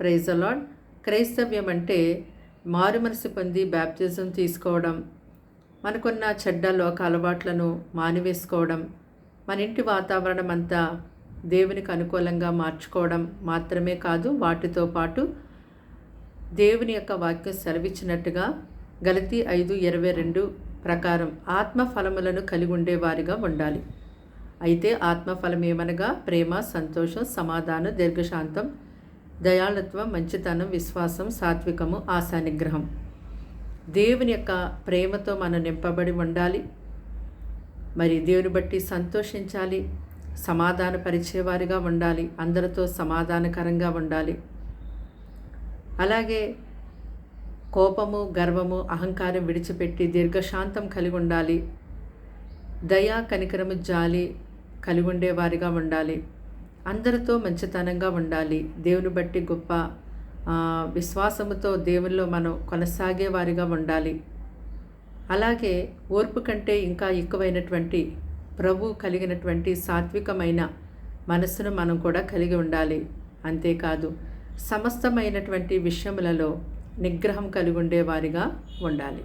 Praise అలాడ్ క్రైస్తవ్యం అంటే మారు మనసు పొంది బ్యాప్తిజం తీసుకోవడం మనకున్న చెడ్డ లోక అలవాట్లను మానివేసుకోవడం మన ఇంటి వాతావరణం అంతా దేవునికి అనుకూలంగా మార్చుకోవడం మాత్రమే కాదు వాటితో పాటు దేవుని యొక్క వాక్యం సెలవిచ్చినట్టుగా గలతి ఐదు ఇరవై రెండు ప్రకారం ఆత్మ ఫలములను కలిగి ఉండేవారిగా ఉండాలి. అయితే ఆత్మఫలం ఏమనగా ప్రేమ సంతోషం సమాధానం దీర్ఘశాంతం దయాళత్వం మంచితనం విశ్వాసం సాత్వికము ఆశానిగ్రహం. దేవుని యొక్క ప్రేమతో మనం నింపబడి ఉండాలి. మరి దేవుని బట్టి సంతోషించాలి. సమాధానపరిచేవారిగా ఉండాలి. అందరితో సమాధానకరంగా ఉండాలి. అలాగే కోపము గర్వము అహంకారం విడిచిపెట్టి దీర్ఘశాంతం కలిగి ఉండాలి. దయా కనికరము జాలి కలిగి ఉండేవారిగా ఉండాలి. అందరితో మంచితనంగా ఉండాలి. దేవుని బట్టి గొప్ప విశ్వాసముతో దేవుల్లో మనం కొనసాగే వారిగా ఉండాలి. అలాగే ఓర్పు కంటే ఇంకా ఎక్కువైనటువంటి ప్రభు కలిగినటువంటి సాత్వికమైన మనస్సును మనం కూడా కలిగి ఉండాలి. అంతేకాదు సమస్తమైనటువంటి విషయములలో నిగ్రహం కలిగి ఉండేవారిగా ఉండాలి.